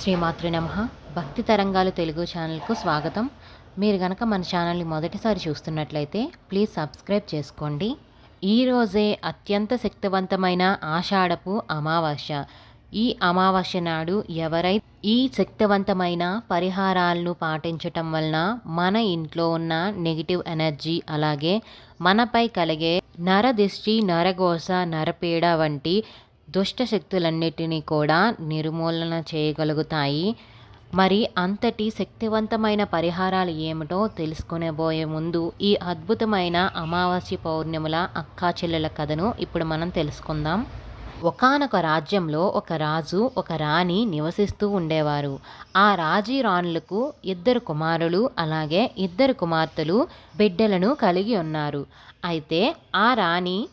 శ్రీమాతృ నమ. భక్తి తరంగాలు తెలుగు ఛానల్కు స్వాగతం. మీరు గనక మన ఛానల్ని మొదటిసారి చూస్తున్నట్లయితే ప్లీజ్ సబ్స్క్రైబ్ చేసుకోండి. ఈరోజే అత్యంత శక్తివంతమైన ఆషాఢపు అమావాస్య. ఈ అమావాస్య నాడు ఎవరై ఈ శక్తివంతమైన పరిహారాలను పాటించటం వలన మన ఇంట్లో ఉన్న నెగిటివ్ ఎనర్జీ అలాగే మనపై కలిగే నరదిష్టి నరఘోష నరపీడ వంటి దుష్టశక్తులన్నిటినీ కూడా నిర్మూలన చేయగలుగుతాయి. మరి అంతటి శక్తివంతమైన పరిహారాలు ఏమిటో తెలుసుకునేబోయే ముందు ఈ అద్భుతమైన అమావాస్య పౌర్ణముల అక్కా చెల్లెల కథను ఇప్పుడు మనం తెలుసుకుందాం. ఒకానొక రాజ్యంలో ఒక రాజు ఒక రాణి నివసిస్తూ ఉండేవారు. ఆ రాజీ రాణులకు ఇద్దరు కుమారులు అలాగే ఇద్దరు కుమార్తెలు బిడ్డలను కలిగి ఉన్నారు. అయితే ఆ రాణి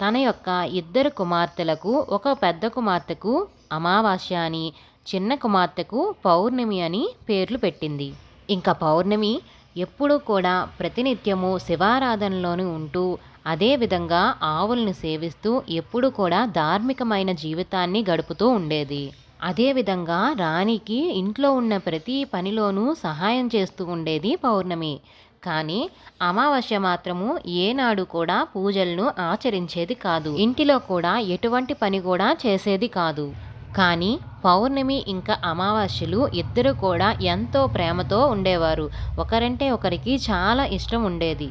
తన యొక్క ఇద్దరు కుమార్తెలకు ఒక పెద్ద కుమార్తెకు అమావాస్య అని చిన్న కుమార్తెకు పౌర్ణమి అని పేర్లు పెట్టింది. ఇంకా పౌర్ణమి ఎప్పుడూ కూడా ప్రతినిత్యము శివారాధనలోని ఉంటూ అదేవిధంగా ఆవులను సేవిస్తూ ఎప్పుడు కూడా ధార్మికమైన జీవితాన్ని గడుపుతూ ఉండేది. అదేవిధంగా రాణికి ఇంట్లో ఉన్న ప్రతి పనిలోనూ సహాయం చేస్తూ ఉండేది పౌర్ణమి. కానీ అమావాస్య మాత్రము ఏనాడు కూడా పూజలను ఆచరించేది కాదు. ఇంటిలో కూడా ఎటువంటి పని కూడా చేసేది కాదు. కానీ పౌర్ణమి ఇంకా అమావాస్యలు ఇద్దరు కూడా ఎంతో ప్రేమతో ఉండేవారు. ఒకరంటే ఒకరికి చాలా ఇష్టం ఉండేది.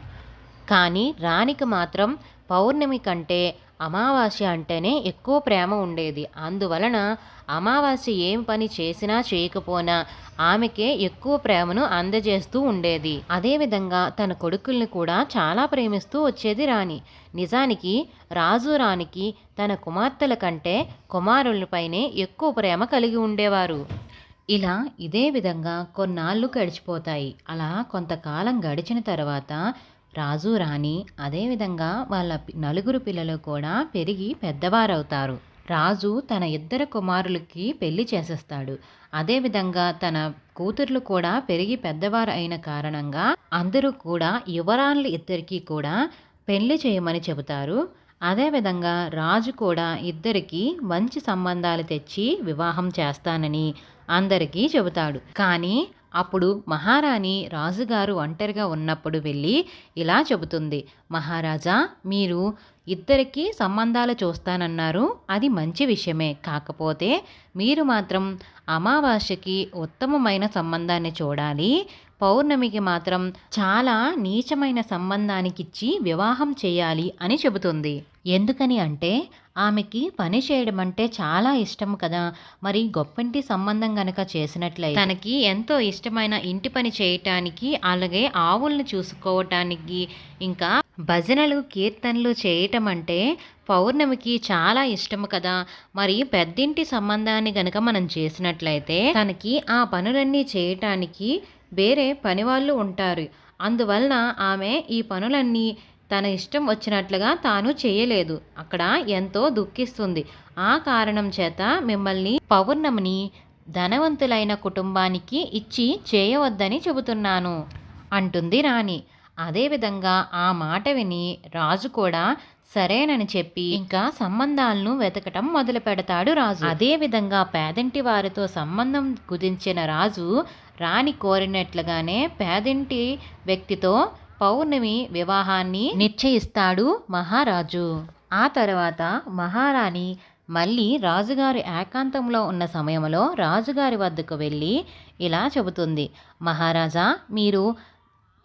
కానీ రాణికి మాత్రం పౌర్ణమి కంటే అమావాస్య అంటేనే ఎక్కువ ప్రేమ ఉండేది. అందువలన అమావాస్య ఏం పని చేసినా చేయకపోనా ఆమెకే ఎక్కువ ప్రేమను అందజేస్తూ ఉండేది. అదేవిధంగా తన కొడుకుల్ని కూడా చాలా ప్రేమిస్తూ వచ్చేది రాణి. నిజానికి రాజు రాణికి తన కుమార్తెల కంటే కుమారులపైనే ఎక్కువ ప్రేమ కలిగి ఉండేవారు. ఇలా ఇదే విధంగా కొన్నాళ్ళు గడిచిపోతాయి. అలా కొంతకాలం గడిచిన తర్వాత రాజు రాణి అదేవిధంగా వాళ్ళ నలుగురు పిల్లలు కూడా పెరిగి పెద్దవారవుతారు. రాజు తన ఇద్దరు కుమారులకి పెళ్ళి చేసేస్తాడు. అదేవిధంగా తన కూతుర్లు కూడా పెరిగి పెద్దవారు అయిన కారణంగా అందరూ కూడా యువరాన్లు ఇద్దరికీ కూడా పెళ్ళి చేయమని చెబుతారు. అదేవిధంగా రాజు కూడా ఇద్దరికి మంచి సంబంధాలు తెచ్చి వివాహం చేస్తానని అందరికీ చెబుతాడు. కానీ అప్పుడు మహారాణి రాజుగారు ఒంటరిగా ఉన్నప్పుడు వెళ్ళి ఇలా చెబుతుంది మహారాజా మీరు ఇద్దరికి సంబంధాలు చూస్తానన్నారు. అది మంచి విషయమే. కాకపోతే మీరు మాత్రం అమావాస్యకి ఉత్తమమైన సంబంధాన్ని చూడాలి. పౌర్ణమికి మాత్రం చాలా నీచమైన సంబంధానికిచ్చి వివాహం చేయాలి అని చెబుతుంది. ఎందుకని అంటే ఆమెకి పని చేయడం అంటే చాలా ఇష్టం కదా. మరి గొప్పింటి సంబంధం గనక చేసినట్లయితే తనకి ఎంతో ఇష్టమైన ఇంటి పని చేయటానికి అలాగే ఆవులను చూసుకోవటానికి ఇంకా భజనలు కీర్తనలు చేయటం అంటే పౌర్ణమికి చాలా ఇష్టం కదా. మరి పెద్దింటి సంబంధాన్ని గనక మనం చేసినట్లయితే తనకి ఆ పనులన్నీ చేయటానికి వేరే పనివాళ్ళు ఉంటారు. అందువలన ఆమె ఈ పనులన్నీ తన ఇష్టం వచ్చినట్లుగా తాను చేయలేదు. అక్కడ ఎంతో దుఃఖిస్తుంది. ఆ కారణం చేత మిమ్మల్ని పౌర్ణమిని ధనవంతులైన కుటుంబానికి ఇచ్చి చేయవద్దని చెబుతున్నాను అంటుంది రాణి. అదేవిధంగా ఆ మాట విని రాజు కూడా సరేనని చెప్పి ఇంకా సంబంధాలను వెతకటం మొదలు పెడతాడు రాజు. అదేవిధంగా పేదంటి పేదింటి వారితో సంబంధం కుదించిన రాజు రాణి కోరినట్లుగానే పేదింటి వ్యక్తితో పౌర్ణమి వివాహాన్ని నిశ్చయిస్తాడు మహారాజు. ఆ తర్వాత మహారాణి మళ్ళీ రాజుగారి ఏకాంతంలో ఉన్న సమయంలో రాజుగారి వద్దకు వెళ్ళి ఇలా చెబుతుంది. మహారాజా మీరు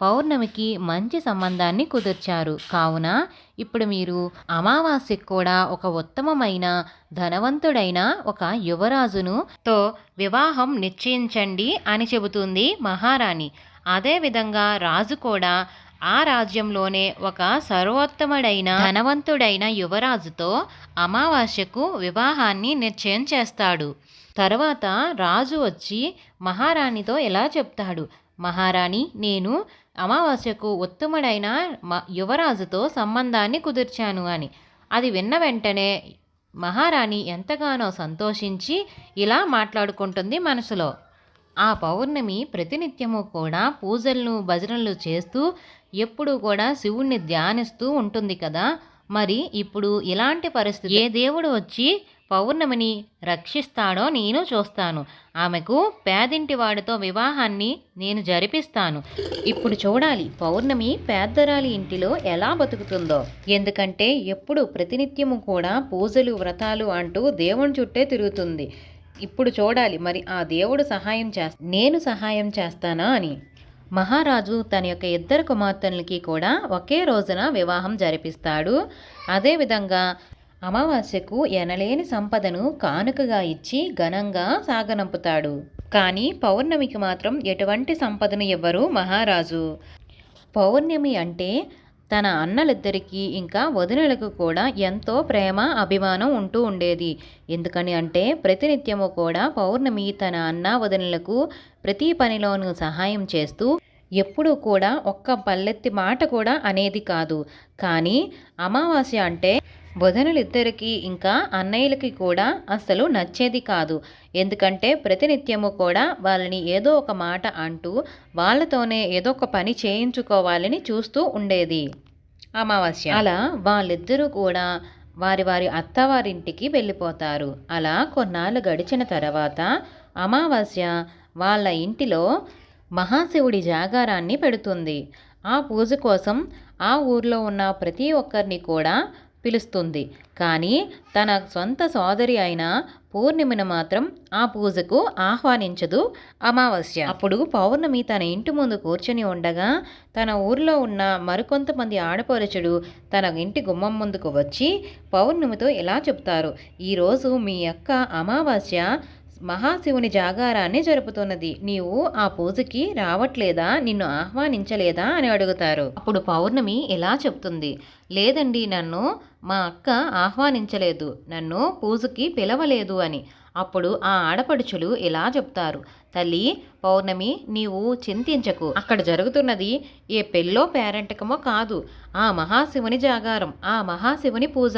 పౌర్ణమికి మంచి సంబంధాన్ని కుదిర్చారు. కావున ఇప్పుడు మీరు అమావాస్యకు కూడా ఒక ఉత్తమమైన ధనవంతుడైన ఒక యువరాజును తో వివాహం నిశ్చయించండి అని చెబుతుంది మహారాణి. అదేవిధంగా రాజు కూడా ఆ రాజ్యంలోనే ఒక సర్వోత్తముడైన ధనవంతుడైన యువరాజుతో అమావాస్యకు వివాహాన్ని నిశ్చయం చేస్తాడు. తర్వాత రాజు వచ్చి మహారాణితో ఇలా చెప్తాడు. మహారాణి నేను అమావాస్యకు ఉత్తముడైన మ- యువరాజుతో సంబంధాన్ని కుదిర్చాను అని. అది విన్న వెంటనే మహారాణి ఎంతగానో సంతోషించి ఇలా మాట్లాడుకుంటుంది మనసులో. ఆ పౌర్ణమి ప్రతినిత్యము కూడా పూజలను భజనలు చేస్తూ ఎప్పుడూ కూడా శివుణ్ణి ధ్యానిస్తూ ఉంటుంది కదా. మరి ఇప్పుడు ఇలాంటి పరిస్థితి ఏ దేవుడు వచ్చి పౌర్ణమిని రక్షిస్తాడో నేను చూస్తాను. ఆమెకు పేదింటి వాడితో వివాహాన్ని నేను జరిపిస్తాను. ఇప్పుడు చూడాలి పౌర్ణమి పేద్దరాలి ఇంటిలో ఎలా బతుకుతుందో. ఎందుకంటే ఎప్పుడు ప్రతినిత్యము కూడా పూజలు వ్రతాలు అంటూ దేవుని చుట్టే తిరుగుతుంది. ఇప్పుడు చూడాలి మరి ఆ దేవుడు సహాయం చేస్తా నేను సహాయం చేస్తానా అని. మహారాజు తన యొక్క ఇద్దరు కుమార్తెలకి కూడా ఒకే రోజున వివాహం జరిపిస్తాడు. అదేవిధంగా అమావాస్యకు ఎనలేని సంపదను కానుకగా ఇచ్చి ఘనంగా సాగనంపుతాడు. కానీ పౌర్ణమికి మాత్రం ఎటువంటి సంపదను ఇవ్వరు మహారాజు. పౌర్ణమి అంటే తన అన్నలిద్దరికీ ఇంకా వదినలకు కూడా ఎంతో ప్రేమ అభిమానం ఉంటూ ఉండేది. ఎందుకని అంటే ప్రతినిత్యము కూడా పౌర్ణమి తన అన్న వదినలకు ప్రతి పనిలోనూ సహాయం చేస్తూ ఎప్పుడూ కూడా ఒక్క పల్లెత్తి మాట కూడా అనేది కాదు. కానీ అమావాస్య అంటే వదనులిద్దరికీ ఇంకా అన్నయ్యలకి కూడా అస్సలు నచ్చేది కాదు. ఎందుకంటే ప్రతినిత్యము కూడా వాళ్ళని ఏదో ఒక మాట అంటూ వాళ్ళతోనే ఏదో ఒక పని చేయించుకోవాలని చూస్తూ ఉండేది. అమావాస్య. అలా వాళ్ళిద్దరూ కూడా వారి వారి అత్తవారింటికి వెళ్ళిపోతారు. అలా కొన్నాళ్ళు గడిచిన తర్వాత అమావాస్య వాళ్ళ ఇంటిలో మహాశివుడి జాగారాన్ని పెడుతుంది. ఆ పూజ కోసం ఆ ఊర్లో ఉన్న ప్రతి ఒక్కరిని కూడా పిలుస్తుంది. కానీ తన సొంత సోదరి అయిన పూర్ణిమను మాత్రం ఆ పూజకు ఆహ్వానించదు అమావాస్య. అప్పుడు పౌర్ణమి తన ఇంటి ముందు కూర్చొని ఉండగా తన ఊర్లో ఉన్న మరికొంతమంది ఆడపరుచుడు తన ఇంటి గుమ్మం ముందుకు వచ్చి పౌర్ణమితో ఇలా చెప్తారు ఈరోజు మీ యొక్క అమావాస్య మహాశివుని జాగారాన్ని జరుపుతున్నది. నీవు ఆ పూజకి రావట్లేదా? నిన్ను ఆహ్వానించలేదా? అని అడుగుతారు. అప్పుడు పౌర్ణమి ఇలా చెప్తుంది. లేదండి నన్ను మా అక్క ఆహ్వానించలేదు. నన్ను పూజకి పిలవలేదు అని. అప్పుడు ఆ ఆడపడుచులు ఇలా చెప్తారు. తల్లి పౌర్ణమి నీవు చింతించకు. అక్కడ జరుగుతున్నది ఏ పెళ్ళో పేరెంటకమో కాదు. ఆ మహాశివుని జాగారం ఆ మహాశివుని పూజ.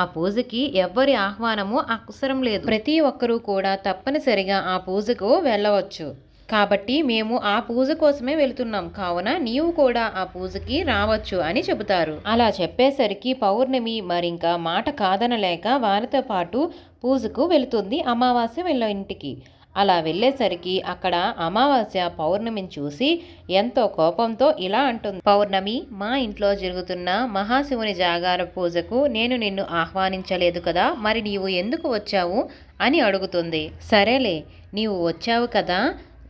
ఆ పూజకి ఎవ్వరి ఆహ్వానము అవసరం లేదు. ప్రతి ఒక్కరూ కూడా తప్పనిసరిగా ఆ పూజకు వెళ్ళవచ్చు. కాబట్టి మేము ఆ పూజ కోసమే వెళుతున్నాం. కావున నీవు కూడా ఆ పూజకి రావచ్చు అని చెబుతారు. అలా చెప్పేసరికి పౌర్ణమి మరింకా మాట కాదనలేక వారితో పాటు పూజకు వెళుతుంది అమావాస్య వెళ్ళ ఇంటికి. అలా వెళ్ళేసరికి అక్కడ అమావాస్య పౌర్ణమిని చూసి ఎంతో కోపంతో ఇలా అంటుంది. పౌర్ణమి మా ఇంట్లో జరుగుతున్న మహాశివుని జాగార పూజకు నేను నిన్ను ఆహ్వానించలేదు కదా మరి నీవు ఎందుకు వచ్చావు? అని అడుగుతుంది. సరేలే నీవు వచ్చావు కదా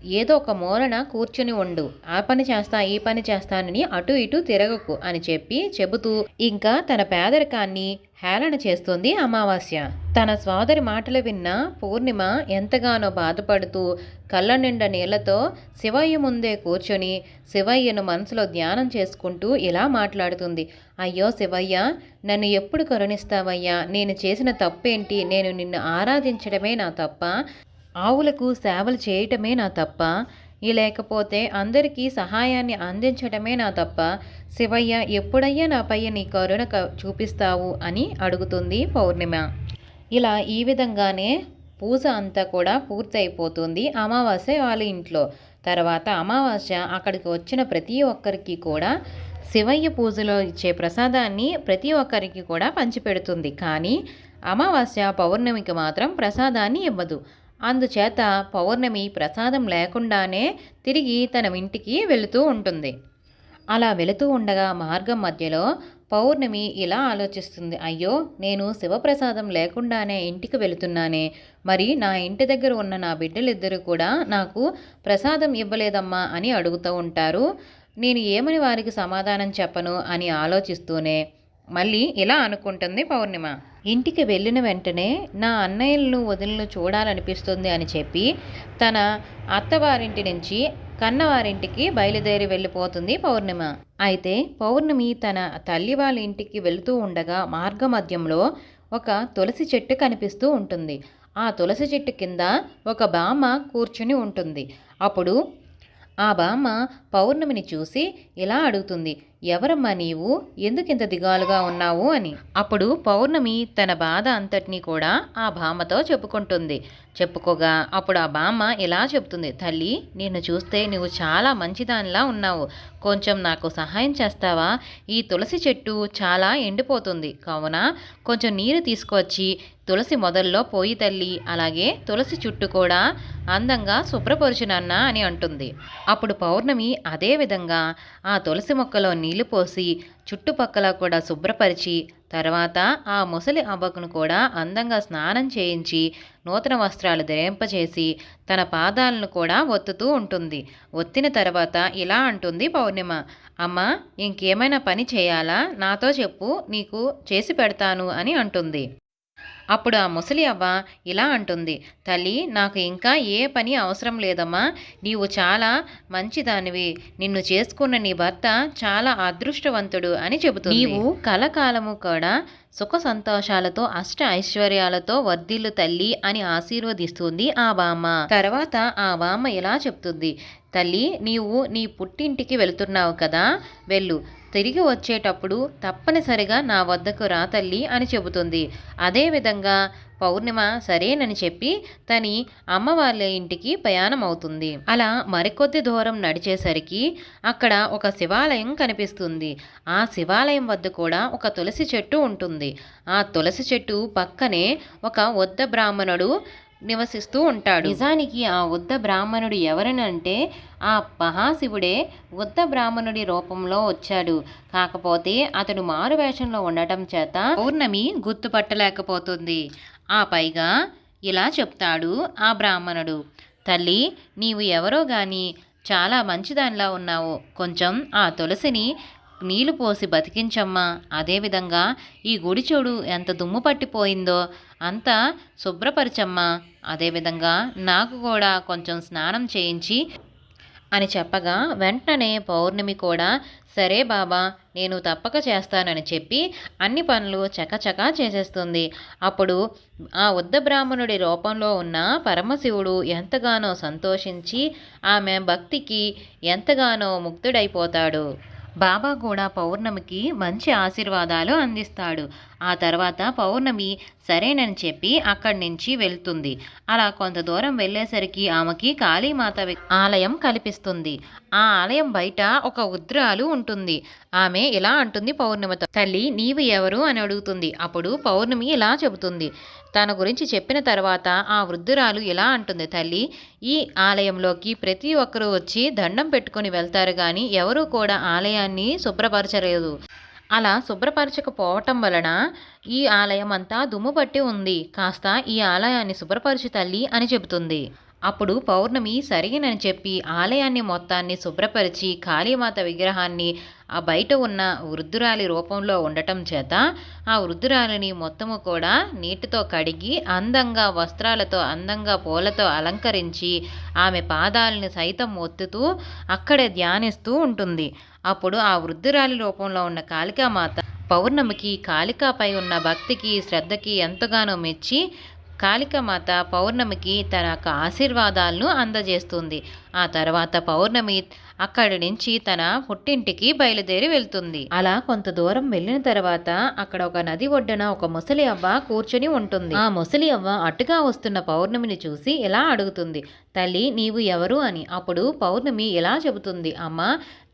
ఏదో ఒక మూలన కూర్చుని ఉండు. ఆ పని చేస్తా ఈ పని చేస్తానని అటు ఇటు తిరగకు అని చెప్పి చెబుతూ ఇంకా తన పేదరికాన్ని హేళన చేస్తుంది అమావాస్య. తన సోదరి మాటలు విన్న పూర్ణిమ ఎంతగానో బాధపడుతూ కళ్ళ నిండా నీళ్ళతో శివయ్య ముందే కూర్చొని శివయ్యను మనసులో ధ్యానం చేసుకుంటూ ఇలా మాట్లాడుతుంది. అయ్యో శివయ్య నన్ను ఎప్పుడు కరుణిస్తావయ్యా? నేను చేసిన తప్పేంటి? నేను నిన్ను ఆరాధించడమే నా తప్ప ఆవులకు సేవలు చేయటమే నా తప్ప లేకపోతే అందరికీ సహాయాన్ని అందించడమే నా తప్ప శివయ్య ఎప్పుడయ్యా నాపై నీ కరుణ క- చూపిస్తావు అని అడుగుతుంది పౌర్ణిమ. ఇలా ఈ విధంగానే పూజ అంతా కూడా పూర్తయిపోతుంది అమావాస్య వాళ్ళ ఇంట్లో. తర్వాత అమావాస్య అక్కడికి వచ్చిన ప్రతి ఒక్కరికి కూడా శివయ్య పూజలో ఇచ్చే ప్రసాదాన్ని ప్రతి ఒక్కరికి కూడా పంచిపెడుతుంది. కానీ అమావాస్య పౌర్ణమికి మాత్రం ప్రసాదాన్ని ఇవ్వదు. అందుచేత పౌర్ణమి ప్రసాదం లేకుండానే తిరిగి తన ఇంటికి వెళుతూ ఉంటుంది. అలా వెళుతూ ఉండగా మార్గం మధ్యలో పౌర్ణమి ఇలా ఆలోచిస్తుంది. అయ్యో నేను శివప్రసాదం లేకుండానే ఇంటికి వెళుతున్నానే. మరి నా ఇంటి దగ్గర ఉన్న నా బిడ్డలిద్దరూ కూడా నాకు ప్రసాదం ఇవ్వలేదమ్మా అని అడుగుతూ ఉంటారు. నేను ఏమని వారికి సమాధానం చెప్పను అని ఆలోచిస్తూనే మళ్ళీ ఇలా అనుకుంటుంది పౌర్ణిమ. ఇంటికి వెళ్ళిన వెంటనే నా అన్నయ్యలను వదిలిను చూడాలనిపిస్తుంది అని చెప్పి తన అత్తవారింటి నుంచి కన్నవారింటికి బయలుదేరి వెళ్ళిపోతుంది పౌర్ణిమ. అయితే పౌర్ణమి తన తల్లి వాళ్ళ ఇంటికి వెళుతూ ఉండగా మార్గమధ్యంలో ఒక తులసి చెట్టు కనిపిస్తూ ఉంటుంది. ఆ తులసి చెట్టు కింద ఒక బామ్మ కూర్చుని ఉంటుంది. అప్పుడు ఆ బామ్మ పౌర్ణమిని చూసి ఇలా అడుగుతుంది ఎవరమ్మా నీవు? ఎందుకింత దిగాలుగా ఉన్నావు? అని. అప్పుడు పౌర్ణమి తన బాధ అంతటినీ కూడా ఆ బామ్మతో చెప్పుకుంటుంది. చెప్పుకోగా అప్పుడు ఆ బామ్మ ఇలా చెప్తుంది తల్లి నిన్ను చూస్తే నువ్వు చాలా మంచిదానిలా ఉన్నావు. కొంచెం నాకు సహాయం చేస్తావా? ఈ తులసి చెట్టు చాలా ఎండిపోతుంది. కావున కొంచెం నీరు తీసుకొచ్చి తులసి మొదల్లో పోయి తల్లి అలాగే తులసి చుట్టూ కూడా అందంగా శుభ్రపరుచునన్న అని అంటుంది. అప్పుడు పౌర్ణమి అదే విధంగా ఆ తులసి మొక్కలో నీళ్ళు పోసి చుట్టుపక్కల కూడా శుభ్రపరిచి తర్వాత ఆ ముసలి అవ్వకును కూడా అందంగా స్నానం చేయించి నూతన వస్త్రాలు ధరింపచేసి తన పాదాలను కూడా ఒత్తుతూ ఉంటుంది. ఒత్తిన తర్వాత ఇలా అంటుంది పౌర్ణిమ అమ్మ ఇంకేమైనా పని చేయాలా? నాతో చెప్పు నీకు చేసి పెడతాను అని అంటుంది. అప్పుడు ఆ ముసలి అవ్వ ఇలా అంటుంది తల్లి నాకు ఇంకా ఏ పని అవసరం లేదమ్మా. నీవు చాలా మంచిదానివి. నిన్ను చేసుకున్న నీ భర్త చాలా అదృష్టవంతుడు అని చెబుతుంది. నీవు కలకాలము కూడా సుఖ సంతోషాలతో అష్ట ఐశ్వర్యాలతో వర్ధిల్లు తల్లి అని ఆశీర్వదిస్తుంది ఆ బామ్మ. తర్వాత ఆ బామ్మ ఇలా చెప్తుంది తల్లి నీవు నీ పుట్టింటికి వెళుతున్నావు కదా వెళ్ళు. తిరిగి వచ్చేటప్పుడు తప్పనిసరిగా నా వద్దకు రా తల్లి అని చెబుతుంది. అదేవిధంగా పౌర్ణిమ సరేనని చెప్పి తని అమ్మ వాళ్ళ ఇంటికి ప్రయాణం అవుతుంది అలా మరికొద్ది దూరం నడిచేసరికి అక్కడ ఒక శివాలయం కనిపిస్తుంది. ఆ శివాలయం వద్ద కూడా ఒక తులసి చెట్టు ఉంటుంది. ఆ తులసి చెట్టు పక్కనే ఒక వద్ద బ్రాహ్మణుడు నివసిస్తూ ఉంటాడు. నిజానికి ఆ ఉద్ద బ్రాహ్మణుడు ఎవరనంటే ఆ మహాశివుడే ఉద్ద బ్రాహ్మణుడి రూపంలో వచ్చాడు. కాకపోతే అతడు మారు వేషంలో ఉండటం చేత పౌర్ణమి గుర్తుపట్టలేకపోతుంది. ఆ పైగా ఇలా చెప్తాడు ఆ బ్రాహ్మణుడు. తల్లి నీవు ఎవరో గాని చాలా మంచిదానిలా ఉన్నావు. కొంచెం ఆ తులసిని నీళ్ళు పోసి బతికించమ్మా. అదేవిధంగా ఈ గుడి చూడు ఎంత దుమ్ము పట్టిపోయిందో అంతా శుభ్రపరచమ్మా. అదేవిధంగా నాకు కూడా కొంచెం స్నానం చేయించి అని చెప్పగా వెంటనే పౌర్ణమి కూడా సరే బాబా నేను తప్పక చేస్తానని చెప్పి అన్ని పనులు చకచకా చేసేస్తుంది. అప్పుడు ఆ ఉద్ద బ్రాహ్మణుడి రూపంలో ఉన్న పరమశివుడు ఎంతగానో సంతోషించి ఆమె భక్తికి ఎంతగానో ముగ్ధుడైపోతాడు బాబా కూడా పౌర్ణమికి మంచి ఆశీర్వాదాలు అందిస్తాడు. ఆ తర్వాత పౌర్ణమి సరేనని చెప్పి అక్కడి నుంచి వెళ్తుంది. అలా కొంత దూరం వెళ్ళేసరికి ఆమెకి కాళీమాత ఆలయం కల్పిస్తుంది. ఆ ఆలయం బయట ఒక ఉద్రాలు ఉంటుంది. ఆమె ఇలా అంటుంది పౌర్ణమితో. తల్లి నీవు ఎవరు? అని అడుగుతుంది. అప్పుడు పౌర్ణమి ఇలా చెబుతుంది. తన గురించి చెప్పిన తర్వాత ఆ వృద్ధురాలు ఇలా అంటుంది తల్లి ఈ ఆలయంలోకి ప్రతి ఒక్కరూ వచ్చి దండం పెట్టుకుని వెళ్తారు కానీ ఎవరూ కూడా ఆలయాన్ని శుభ్రపరచలేదు. అలా శుభ్రపరచకపోవటం వలన ఈ ఆలయం అంతా దుమ్ము పట్టి ఉంది. కాస్త ఈ ఆలయాన్ని శుభ్రపరచు తల్లి అని చెబుతుంది. అప్పుడు పౌర్ణమి సరిగినని చెప్పి ఆలయాన్ని మొత్తాన్ని శుభ్రపరిచి కాళీమాత విగ్రహాన్ని ఆ బయట ఉన్న వృద్ధురాలి రూపంలో ఉండటం చేత ఆ వృద్ధురాలిని మొత్తము కూడా నీటితో కడిగి అందంగా వస్త్రాలతో అందంగా పూలతో అలంకరించి ఆమె పాదాలని సైతం ఒత్తుతూ అక్కడే ధ్యానిస్తూ ఉంటుంది. అప్పుడు ఆ వృద్ధురాలి రూపంలో ఉన్న కాళికామాత పౌర్ణమికి కాళికాపై ఉన్న భక్తికి శ్రద్ధకి ఎంతగానో మెచ్చి కాళికమాత పౌర్ణమికి తన యొక్క ఆశీర్వాదాలను అందజేస్తుంది. ఆ తర్వాత పౌర్ణమి అక్కడి నుంచి తన పుట్టింటికి బయలుదేరి వెళ్తుంది. అలా కొంత దూరం వెళ్ళిన తర్వాత అక్కడ ఒక నది ఒడ్డున ఒక ముసలి అవ్వ కూర్చొని ఉంటుంది. ఆ ముసలి అవ్వ అటుగా వస్తున్న పౌర్ణమిని చూసి ఇలా అడుగుతుంది తల్లి నీవు ఎవరు? అని. అప్పుడు పౌర్ణమి ఇలా చెబుతుంది అమ్మ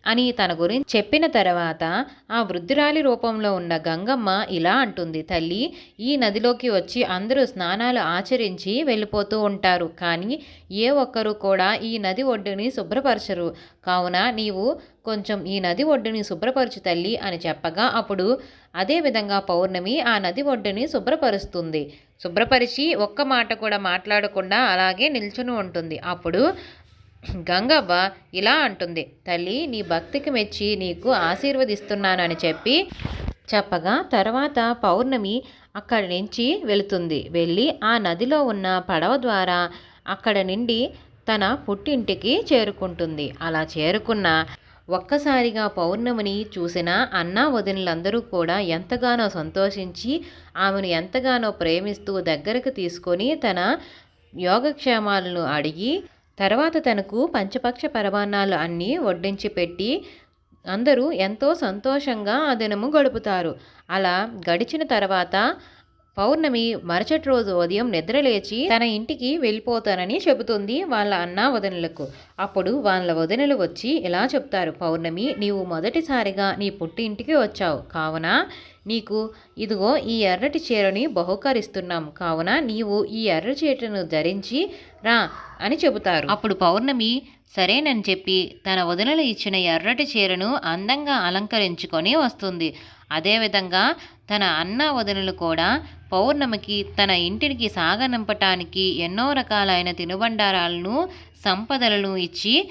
అని తన గురించి చెప్పిన తర్వాత ఆ వృద్ధురాలి రూపంలో ఉన్న గంగమ్మ ఇలా అంటుంది తల్లి ఈ నదిలోకి వచ్చి అందరూ స్నానాలు ఆచరించి వెళ్ళిపోతూ ఉంటారు. కానీ ఏ ఒక్కరూ కూడా ఈ నది ఒడ్డుని శుభ్రపరచరు. కావున నీవు కొంచెం ఈ నది ఒడ్డుని శుభ్రపరచు తల్లి అని చెప్పగా అప్పుడు అదేవిధంగా పౌర్ణమి ఆ నది ఒడ్డుని శుభ్రపరుస్తుంది. శుభ్రపరిచి ఒక్క మాట కూడా మాట్లాడకుండా అలాగే నిల్చుని ఉంటుంది. అప్పుడు గంగవ్వ ఇలా అంటుంది తల్లి నీ భక్తికి మెచ్చి నీకు ఆశీర్వదిస్తున్నానని చెప్పి చెప్పగా తర్వాత పౌర్ణమి అక్కడి నుంచి వెళుతుంది. వెళ్ళి ఆ నదిలో ఉన్న పడవ ద్వారా అక్కడ నుండి తన పుట్టింటికి చేరుకుంటుంది. అలా చేరుకున్న ఒక్కసారిగా పౌర్ణమిని చూసిన అన్నా వదినలందరూ కూడా ఎంతగానో సంతోషించి ఆమెను ఎంతగానో ప్రేమిస్తూ దగ్గరకు తీసుకొని తన యోగక్షేమాలను అడిగి తర్వాత తనకు పంచపక్ష పరమాన్నాలు అన్నీ వడ్డించి పెట్టి అందరూ ఎంతో సంతోషంగా ఆ దినము గడుపుతారు. అలా గడిచిన తర్వాత పౌర్ణమి మరుసటి రోజు ఉదయం నిద్రలేచి తన ఇంటికి వెళ్ళిపోతానని చెబుతుంది వాళ్ళ అన్న వదనులకు. అప్పుడు వాళ్ళ వదనులు వచ్చి ఇలా చెప్తారు పౌర్ణమి నీవు మొదటిసారిగా నీ పుట్టి ఇంటికి వచ్చావు. కావున నీకు ఇదిగో ఈ ఎర్రటి చీరని బహుకరిస్తున్నాం. కావున నీవు ఈ ఎర్ర చీరను ధరించి రా అని చెబుతారు. అప్పుడు పౌర్ణమి సరేనని చెప్పి తన వదనలు ఇచ్చిన ఎర్రటి చీరను అందంగా అలంకరించుకొని వస్తుంది. అదేవిధంగా తన అన్న వదనలు కూడా పౌర్ణమికి తన ఇంటికి సాగనంపటానికి ఎన్నో రకాలైన తినుబండారాలను సంపదలను ఇచ్చి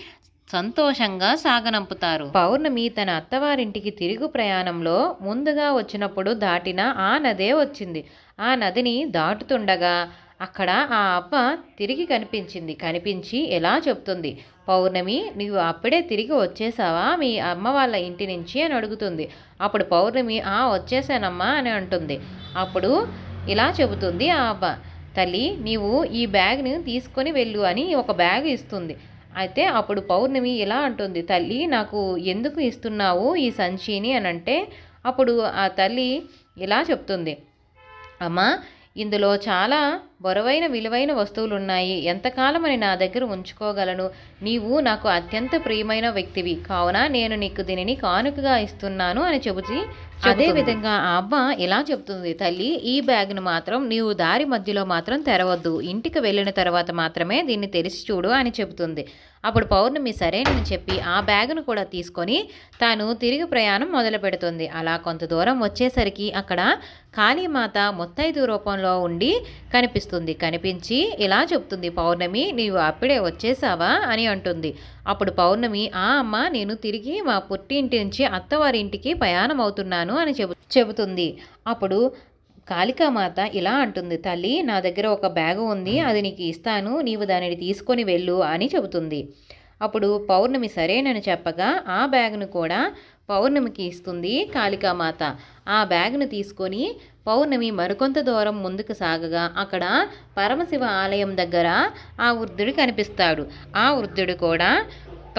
సంతోషంగా సాగనంపుతారు. పౌర్ణమి తన అత్తవారింటికి తిరుగు ప్రయాణంలో ముందుగా వచ్చినప్పుడు దాటిన ఆ నదే వచ్చింది. ఆ నదిని దాటుతుండగా అక్కడ ఆ అవ్వ తిరిగి కనిపించింది. కనిపించి ఎలా చెప్తుంది? పౌర్ణమి నీవు అప్పుడే తిరిగి వచ్చేసావా? మీ అమ్మ వాళ్ళ ఇంటి నుంచి అని అడుగుతుంది. అప్పుడు పౌర్ణమి ఆ వచ్చేసానమ్మా అని అంటుంది. అప్పుడు ఇలా చెబుతుంది ఆ అవ్వ తల్లి నీవు ఈ బ్యాగ్ని తీసుకొని వెళ్ళు అని ఒక బ్యాగ్ ఇస్తుంది. అయితే అప్పుడు పౌర్ణమి ఇలా అంటుంది. తల్లి నాకు ఎందుకు ఇస్తున్నావు ఈ సంచిని? అని అంటే అప్పుడు ఆ తల్లి ఇలా చెప్తుంది. అమ్మా ఇందులో చాలా బరువైన విలువైన వస్తువులు ఉన్నాయి ఎంతకాలమని నా దగ్గర ఉంచుకోగలను? నీవు నాకు అత్యంత ప్రియమైన వ్యక్తివి. కావున నేను నీకు దీనిని కానుకగా ఇస్తున్నాను అని చెబుతూ అదే విధంగా ఆ అవ్వ ఇలా చెప్తుంది తల్లి ఈ బ్యాగ్ను మాత్రం నీవు దారి మధ్యలో మాత్రం తెరవద్దు. ఇంటికి వెళ్ళిన తర్వాత మాత్రమే దీన్ని తెరిచి చూడు అని చెబుతుంది. అప్పుడు పౌర్ణమి సరేనని చెప్పి ఆ బ్యాగును కూడా తీసుకొని తాను తిరిగి ప్రయాణం మొదలు పెడుతుంది. అలా కొంత దూరం వచ్చేసరికి అక్కడ కాళీమాత ముత్తైదు రూపంలో ఉండి కనిపిస్తుంది కనిపించి ఇలా చెప్తుంది పౌర్ణమి నీవు అప్పుడే వచ్చేసావా? అని అంటుంది. అప్పుడు పౌర్ణమి ఆ అమ్మ నేను తిరిగి మా పుట్టింటి నుంచి అత్తవారింటికి ప్రయాణం అవుతున్నాను అని చెబు చెబుతుంది. అప్పుడు కాళికామాత ఇలా అంటుంది తల్లి నా దగ్గర ఒక బ్యాగ్ ఉంది అది నీకు ఇస్తాను నీవు దానిని తీసుకొని వెళ్ళు అని చెబుతుంది. అప్పుడు పౌర్ణమి సరేనని చెప్పగా ఆ బ్యాగ్ను కూడా పౌర్ణమికి ఇస్తుంది కాళికామాత. ఆ బ్యాగ్ను తీసుకొని పౌర్ణమి మరికొంత దూరం ముందుకు సాగగా అక్కడ పరమశివ ఆలయం దగ్గర ఆ వృద్ధుడు కనిపిస్తాడు. ఆ వృద్ధుడు కూడా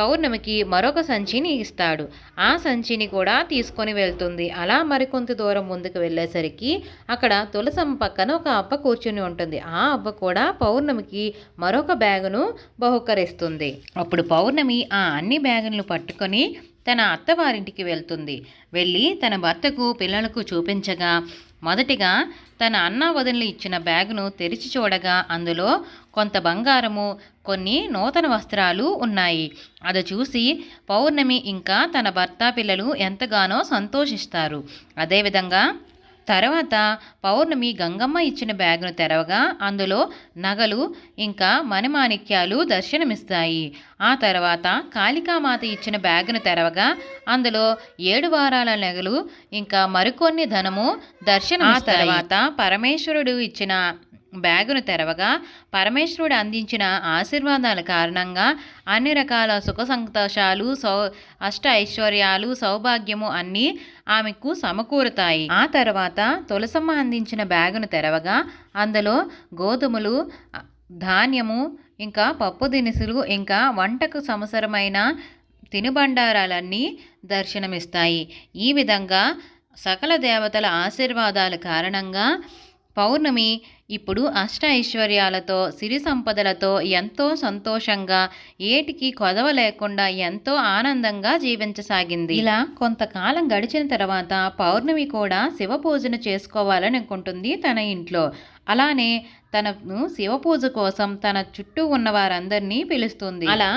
పౌర్ణమికి మరొక సంచిని ఇస్తాడు. ఆ సంచిని కూడా తీసుకొని వెళ్తుంది. అలా మరికొంత దూరం ముందుకు వెళ్ళేసరికి అక్కడ తులసమ్మ పక్కన ఒక అబ్బ కూర్చుని ఉంటుంది. ఆ అబ్బ కూడా పౌర్ణమికి మరొక బ్యాగును బహుకరిస్తుంది. అప్పుడు పౌర్ణమి ఆ అన్ని బ్యాగులను పట్టుకొని తన అత్తవారింటికి వెళ్తుంది. వెళ్ళి తన భర్తకు పిల్లలకు చూపించగా మొదటిగా తన అన్న వదినలు ఇచ్చిన బ్యాగును తెరిచి చూడగా అందులో కొంత బంగారము కొన్ని నూతన వస్త్రాలు ఉన్నాయి. అది చూసి పౌర్ణమి ఇంకా తన భర్త పిల్లలు ఎంతగానో సంతోషిస్తారు. అదేవిధంగా తర్వాత పౌర్ణమి గంగమ్మ ఇచ్చిన బ్యాగును తెరవగా అందులో నగలు ఇంకా మణిమాణిక్యాలు దర్శనమిస్తాయి. ఆ తర్వాత కాళికామాత ఇచ్చిన బ్యాగును తెరవగా అందులో ఏడు వారాల నగలు ఇంకా మరికొన్ని ధనము దర్శనం ఆ తర్వాత పరమేశ్వరుడు ఇచ్చిన బ్యాగును తెరవగా పరమేశ్వరుడు అందించిన ఆశీర్వాదాల కారణంగా అన్ని రకాల సుఖ సంతోషాలు సౌ అష్ట ఐశ్వర్యాలు సౌభాగ్యము అన్నీ ఆమెకు సమకూరుతాయి. ఆ తర్వాత తులసమ్మ అందించిన బ్యాగును తెరవగా అందులో గోధుమలు ధాన్యము ఇంకా పప్పు దినుసులు ఇంకా వంటకు సంవత్సరమైన తినుబండారాలన్నీ దర్శనమిస్తాయి. ఈ విధంగా సకల దేవతల ఆశీర్వాదాల కారణంగా పౌర్ణమి ఇప్పుడు అష్ట ఐశ్వర్యాలతో సిరి సంపదలతో ఎంతో సంతోషంగా ఏటికి కొదవ లేకుండా ఎంతో ఆనందంగా జీవించసాగింది. ఇలా కొంతకాలం గడిచిన తర్వాత పౌర్ణమి కూడా శివ పూజను చేసుకోవాలని అనుకుంటుంది తన ఇంట్లో. అలానే తనను శివ పూజ కోసం తన చుట్టూ ఉన్న వారందరినీ పిలుస్తుంది. అలా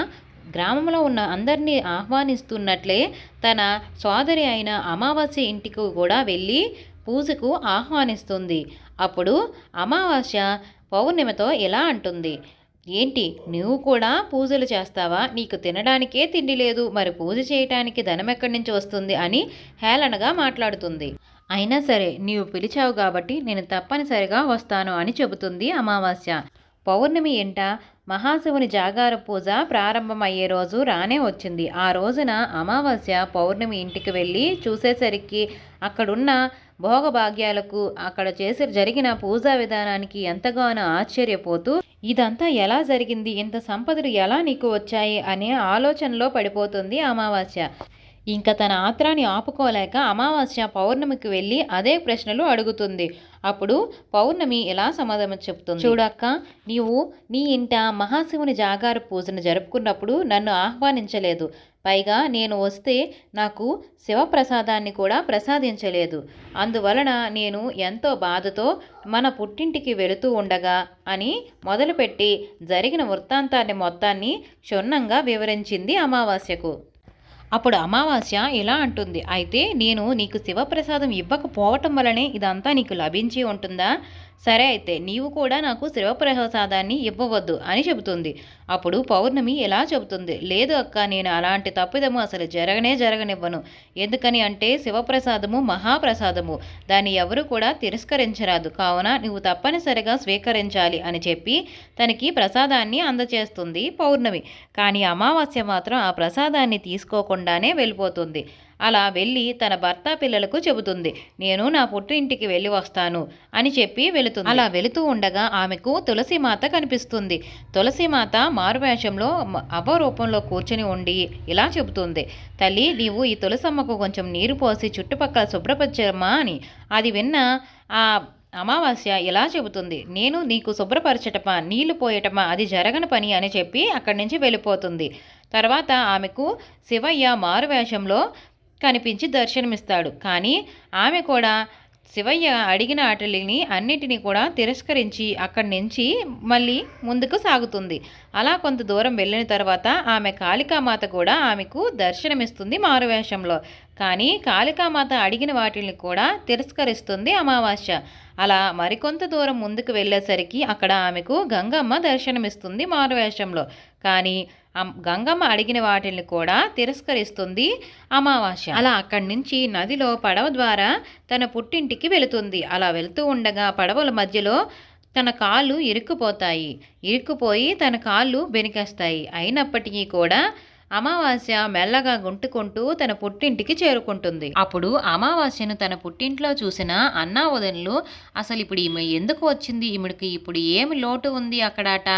గ్రామంలో ఉన్న అందరినీ ఆహ్వానిస్తున్నట్లే తన సోదరి అయిన అమావాస్య ఇంటికి కూడా వెళ్ళి పూజకు ఆహ్వానిస్తుంది. అప్పుడు అమావాస్య పౌర్ణిమతో ఇలా అంటుంది. ఏంటి నువ్వు కూడా పూజలు చేస్తావా? నీకు తినడానికే తిండి లేదు. మరి పూజ చేయటానికి ధనం ఎక్కడి నుంచి వస్తుంది? అని హేళనగా మాట్లాడుతుంది. అయినా సరే నీవు పిలిచావు కాబట్టి నేను తప్పనిసరిగా వస్తాను అని చెబుతుంది అమావాస్య. పౌర్ణమి ఎంట మహాశివుని జాగార పూజ ప్రారంభమయ్యే రోజు రానే వచ్చింది. ఆ రోజున అమావాస్య పౌర్ణమి ఇంటికి వెళ్ళి చూసేసరికి అక్కడున్న భోగభాగ్యాలకు అక్కడ చేసి జరిగిన పూజా విధానానికి ఎంతగానో ఆశ్చర్యపోతూ ఇదంతా ఎలా జరిగింది? ఇంత సంపదలు ఎలా నీకు వచ్చాయి? అనే ఆలోచనలో పడిపోతుంది అమావాస్య. ఇంకా తన ఆత్రాన్ని ఆపుకోలేక అమావాస్య పౌర్ణమికి వెళ్ళి అదే ప్రశ్నలు అడుగుతుంది. అప్పుడు పౌర్ణమి ఎలా సమాధానం చెప్తుంది? చూడక్క నీవు నీ ఇంట మహాశివుని జాగార పూజను జరుపుకున్నప్పుడు నన్ను ఆహ్వానించలేదు. పైగా నేను వస్తే నాకు శివప్రసాదాన్ని కూడా ప్రసాదించలేదు. అందువలన నేను ఎంతో బాధతో మన పుట్టింటికి వెళుతూ ఉండగా అని మొదలుపెట్టి జరిగిన వృత్తాంతాన్ని మొత్తాన్ని క్షుణ్ణంగా వివరించింది అమావాస్యకు. అప్పుడు అమావాస్య ఇలా అంటుంది. అయితే నేను నీకు శివప్రసాదం ఇవ్వకపోవటం వలనే ఇదంతా నీకు లభించి ఉంటుందా? సరే అయితే నీవు కూడా నాకు శివప్రసాదాన్ని ఇవ్వవద్దు అని చెబుతుంది. అప్పుడు పౌర్ణమి ఎలా చెబుతుంది? లేదు అక్క నేను అలాంటి తప్పిదము అసలు జరగనే జరగనివ్వను. ఎందుకని అంటే శివప్రసాదము మహాప్రసాదము. దాన్ని ఎవరు కూడా తిరస్కరించరాదు. కావున నువ్వు తప్పనిసరిగా స్వీకరించాలి అని చెప్పి తనకి ప్రసాదాన్ని అందచేస్తుంది పౌర్ణమి. కానీ అమావాస్య మాత్రం ఆ ప్రసాదాన్ని తీసుకోకుండానే వెళ్ళిపోతుంది. అలా వెళ్ళి తన భర్త పిల్లలకు చెబుతుంది. నేను నా పుట్టింటికి వెళ్ళి వస్తాను అని చెప్పి వెళుతుంది. అలా వెళుతూ ఉండగా ఆమెకు తులసిమాత కనిపిస్తుంది. తులసిమాత మారువేషంలో మ- రూపంలో కూర్చుని ఉండి ఇలా చెబుతుంది. తల్లి నీవు ఈ తులసమ్మకు కొంచెం నీరు పోసి చుట్టుపక్కల శుభ్రపరచమ్మా అని. అది విన్న ఆ అమావాస్య ఇలా చెబుతుంది. నేను నీకు శుభ్రపరచటమా నీళ్ళు పోయటమా అది జరగని పని అని చెప్పి అక్కడి నుంచి వెళ్ళిపోతుంది. తర్వాత ఆమెకు శివయ్య మారువేషంలో కనిపించి దర్శనమిస్తాడు. కానీ ఆమె కూడా శివయ్య అడిగిన ఆటలిని అన్నిటినీ కూడా తిరస్కరించి అక్కడి నుంచి మళ్ళీ ముందుకు సాగుతుంది. అలా కొంత దూరం వెళ్ళిన తర్వాత ఆమె కాళికామాత కూడా ఆమెకు దర్శనమిస్తుంది మారువేషంలో. కానీ కాళికామాత అడిగిన వాటిని కూడా తిరస్కరిస్తుంది అమావాస్య. అలా మరికొంత దూరం ముందుకు వెళ్ళేసరికి అక్కడ ఆమెకు గంగమ్మ దర్శనమిస్తుంది మారువేషంలో. కానీ గంగమ్మ అడిగిన వాటిని కూడా తిరస్కరిస్తుంది అమావాస్య. అలా అక్కడి నుంచి నదిలో పడవ ద్వారా తన పుట్టింటికి వెళుతుంది. అలా వెళుతూ ఉండగా పడవల మధ్యలో తన కాళ్ళు ఇరుక్కుపోతాయి. ఇరుక్కుపోయి తన కాళ్ళు బెనికేస్తాయి. అయినప్పటికీ కూడా అమావాస్య మెల్లగా గుంటుకుంటూ తన పుట్టింటికి చేరుకుంటుంది. అప్పుడు అమావాస్యను తన పుట్టింట్లో చూసిన అన్నా వదనులు అసలు ఇప్పుడు ఈమె ఎందుకు వచ్చింది? ఈమెడికి ఇప్పుడు ఏమి లోటు ఉంది అక్కడట?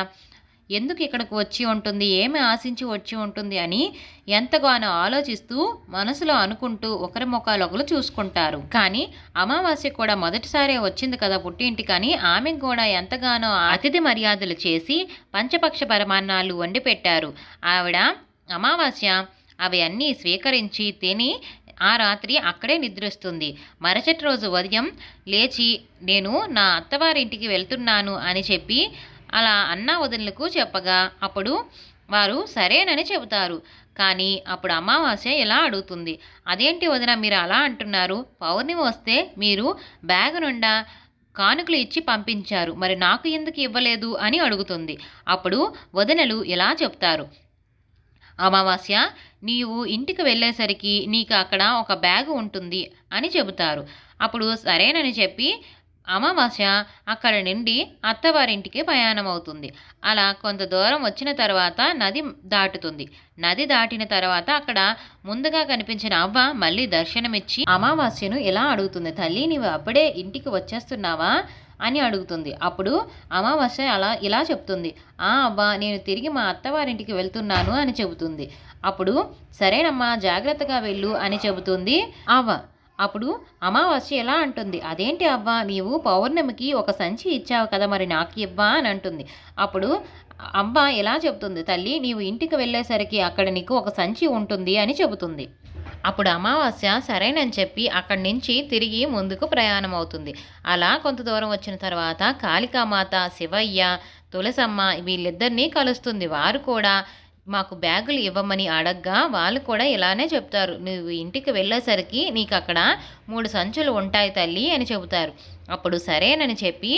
ఎందుకు ఇక్కడికి వచ్చి ఉంటుంది? ఏమి ఆశించి వచ్చి ఉంటుంది అని ఎంతగానో ఆలోచిస్తూ మనసులో అనుకుంటూ ఒకరి ముఖాలొకరు చూసుకుంటారు. కానీ అమావాస్య కూడా మొదటిసారే వచ్చింది కదా పుట్టింటి కానీ ఆమె కూడా ఎంతగానో అతిథి మర్యాదలు చేసి పంచపక్ష పరమాన్నాలు వండి పెట్టారు. ఆవిడ అమావాస్య అవి అన్నీ స్వీకరించి తిని ఆ రాత్రి అక్కడే నిద్రిస్తుంది. మరుసటి రోజు ఉదయం లేచి నేను నా అత్తవారింటికి వెళ్తున్నాను అని చెప్పి అలా అన్నా వదినలకు చెప్పగా అప్పుడు వారు సరేనని చెబుతారు. కానీ అప్పుడు అమావాస్య ఇలా అడుగుతుంది? అదేంటి వదిన మీరు అలా అంటున్నారు? పౌర్ణమి వస్తే మీరు బ్యాగ్ నుండా కానుకలు ఇచ్చి పంపించారు. మరి నాకు ఎందుకు ఇవ్వలేదు అని అడుగుతుంది. అప్పుడు వదినలు ఇలా చెప్తారు. అమావాస్య నీవు ఇంటికి వెళ్ళేసరికి నీకు అక్కడ ఒక బ్యాగు ఉంటుంది అని చెబుతారు. అప్పుడు సరేనని చెప్పి అమావాస్య అక్కడ నుండి అత్తవారింటికి ప్రయాణం అవుతుంది అలా కొంత దూరం వచ్చిన తర్వాత నది దాటుతుంది. నది దాటిన తర్వాత అక్కడ ముందుగా కనిపించిన అవ్వ మళ్ళీ దర్శనమిచ్చి అమావాస్యను ఇలా అడుగుతుంది? తల్లి నీవు అప్పుడే ఇంటికి వచ్చేస్తున్నావా? అని అడుగుతుంది. అప్పుడు అమావాస్య అలా ఇలా చెప్తుంది. ఆ అవ్వ నేను తిరిగి మా అత్తవారింటికి వెళ్తున్నాను అని చెబుతుంది. అప్పుడు సరేనమ్మా జాగ్రత్తగా వెళ్ళు అని చెబుతుంది అవ్వ. అప్పుడు అమావాస్య ఎలా అంటుంది? అదేంటి అవ్వ నీవు పౌర్ణమికి ఒక సంచి ఇచ్చావు కదా మరి నాకు ఇవ్వా అని అంటుంది. అప్పుడు అవ్వ ఎలా చెబుతుంది? తల్లి నీవు ఇంటికి వెళ్ళేసరికి అక్కడ నీకు ఒక సంచి ఉంటుంది అని చెబుతుంది. అప్పుడు అమావాస్య సరేనని చెప్పి అక్కడి నుంచి తిరిగి ముందుకు ప్రయాణం అవుతుంది అలా కొంత దూరం వచ్చిన తర్వాత కాళికామాత శివయ్య తులసమ్మ వీళ్ళిద్దరినీ కలుస్తుంది. వారు కూడా మాకు బ్యాగులు ఇవ్వమని అడగ్గా వాళ్ళు కూడా ఇలానే చెప్తారు. నువ్వు ఇంటికి వెళ్ళేసరికి నీకు అక్కడ మూడు సంచులు ఉంటాయి తల్లి అని చెబుతారు. అప్పుడు సరేనని చెప్పి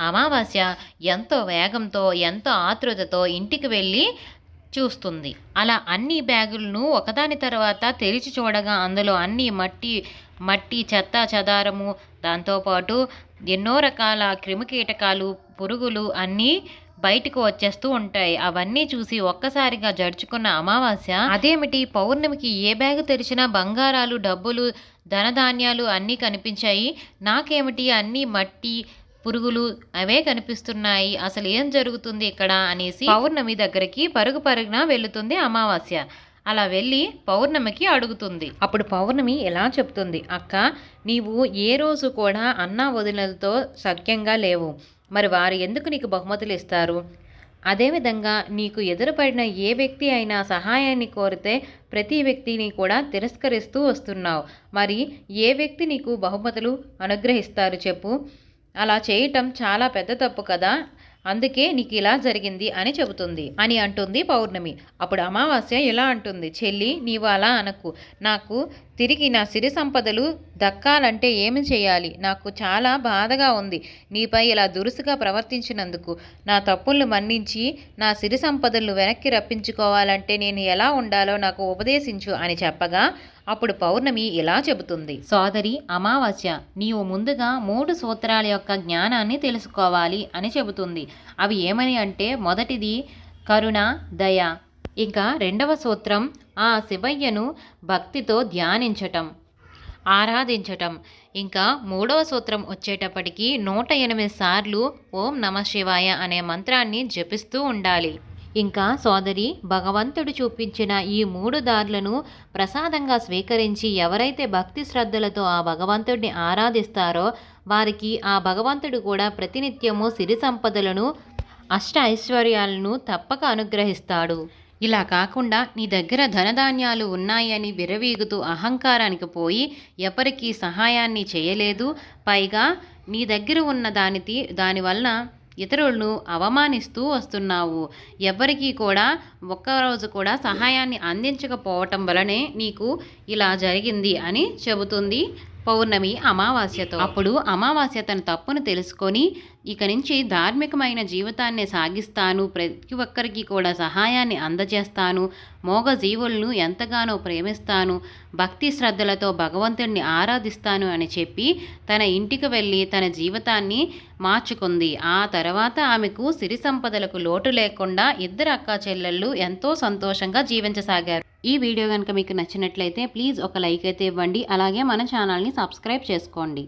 అమావాస్య ఎంతో వేగంతో ఎంతో ఆతృతతో ఇంటికి వెళ్ళి చూస్తుంది. అలా అన్ని బ్యాగులను ఒకదాని తర్వాత తెరిచి చూడగా అందులో అన్ని మట్టి మట్టి చెత్త చెదారము దాంతోపాటు ఎన్నో రకాల క్రిమికీటకాలు పురుగులు అన్నీ బయటకు వచ్చేస్తూ ఉంటాయి. అవన్నీ చూసి ఒక్కసారిగా జడుచుకున్న అమావాస్య అదేమిటి? పౌర్ణమికి ఏ బ్యాగు తెరిచినా బంగారాలు డబ్బులు ధనధాన్యాలు అన్నీ కనిపించాయి. నాకేమిటి? అన్నీ మట్టి పురుగులు అవే కనిపిస్తున్నాయి. అసలు ఏం జరుగుతుంది ఇక్కడ? అనేసి పౌర్ణమి దగ్గరికి పరుగు పరుగున వెళుతుంది అమావాస్య. అలా వెళ్ళి పౌర్ణమికి అడుగుతుంది. అప్పుడు పౌర్ణమి ఎలా చెప్తుంది? అక్క నీవు ఏ రోజు కూడా అన్నా వదినలతో సఖ్యంగా లేవు. మరి వారు ఎందుకు నీకు బహుమతులు ఇస్తారు? అదేవిధంగా నీకు ఎదురుపడిన ఏ వ్యక్తి అయినా సహాయాన్ని కోరితే ప్రతి వ్యక్తిని కూడా తిరస్కరిస్తూ వస్తున్నావు. మరి ఏ వ్యక్తి నీకు బహుమతులు అనుగ్రహిస్తారు చెప్పు. అలా చేయటం చాలా పెద్ద తప్పు కదా. అందుకే నీకు ఇలా జరిగింది అని చెబుతుంది. అని అంటుంది పౌర్ణమి. అప్పుడు అమావాస్య ఇలా అంటుంది. చెల్లి నీవు అలా అనకు. నాకు తిరిగి నా సిరి సంపదలు దక్కాలంటే ఏమి చేయాలి? నాకు చాలా బాధగా ఉంది. నీపై ఇలా దురుసుగా ప్రవర్తించినందుకు నా తప్పులను మన్నించి నా సిరి సంపదలను వెనక్కి రప్పించుకోవాలంటే నేను ఎలా ఉండాలో నాకు ఉపదేశించు అని చెప్పగా అప్పుడు పౌర్ణమి ఇలా చెబుతుంది. సోదరి అమావాస్య నీవు ముందుగా మూడు సూత్రాల యొక్క జ్ఞానాన్ని తెలుసుకోవాలి అని చెబుతుంది. అవి ఏమని అంటే మొదటిది కరుణ దయ. ఇంకా రెండవ సూత్రం ఆ శివయ్యను భక్తితో ధ్యానించటం. ఆరాధించటం. ఇంకా మూడవ సూత్రం వచ్చేటప్పటికి నూట ఎనిమిది సార్లు ఓం నమ శివాయ అనే మంత్రాన్ని జపిస్తూ ఉండాలి. ఇంకా సోదరి భగవంతుడు చూపించిన ఈ మూడు దారులను ప్రసాదంగా స్వీకరించి ఎవరైతే భక్తి శ్రద్ధలతో ఆ భగవంతుడిని ఆరాధిస్తారో వారికి ఆ భగవంతుడు కూడా ప్రతినిత్యము సిరి సంపదలను అష్ట ఐశ్వర్యాలను తప్పక అనుగ్రహిస్తాడు. ఇలా కాకుండా నీ దగ్గర ధనధాన్యాలు ఉన్నాయని విరవీగుతూ అహంకారానికి పోయి ఎవరికీ సహాయాన్ని చేయలేదు. పైగా నీ దగ్గర ఉన్న దాని దానివలన ఇతరులను అవమానిస్తూ వస్తున్నావు. ఎవరికీ కూడా ఒక్కరోజు కూడా సహాయాన్ని అందించకపోవటం వలనే నీకు ఇలా జరిగింది అని చెబుతుంది. పౌర్ణమి అమావాస్యతో. అప్పుడు అమావాస్య తన తప్పును తెలుసుకొని ఇక నుంచి ధార్మికమైన జీవితాన్ని సాగిస్తాను ప్రతి ఒక్కరికి కూడా సహాయాన్ని అందజేస్తాను మోగ జీవులను ఎంతగానో ప్రేమిస్తాను భక్తి శ్రద్ధలతో భగవంతుడిని ఆరాధిస్తాను అని చెప్పి తన ఇంటికి వెళ్ళి తన జీవితాన్ని మార్చుకుంది. ఆ తర్వాత ఆమెకు సిరి సంపదలకు లోటు లేకుండా ఇద్దరు అక్కా చెల్లెళ్ళు ఎంతో సంతోషంగా జీవించసాగారు. ఈ వీడియో కనుక మీకు నచ్చినట్లయితే ప్లీజ్ ఒక లైక్ అయితే ఇవ్వండి. అలాగే మన ఛానల్ని సబ్స్క్రైబ్ చేసుకోండి.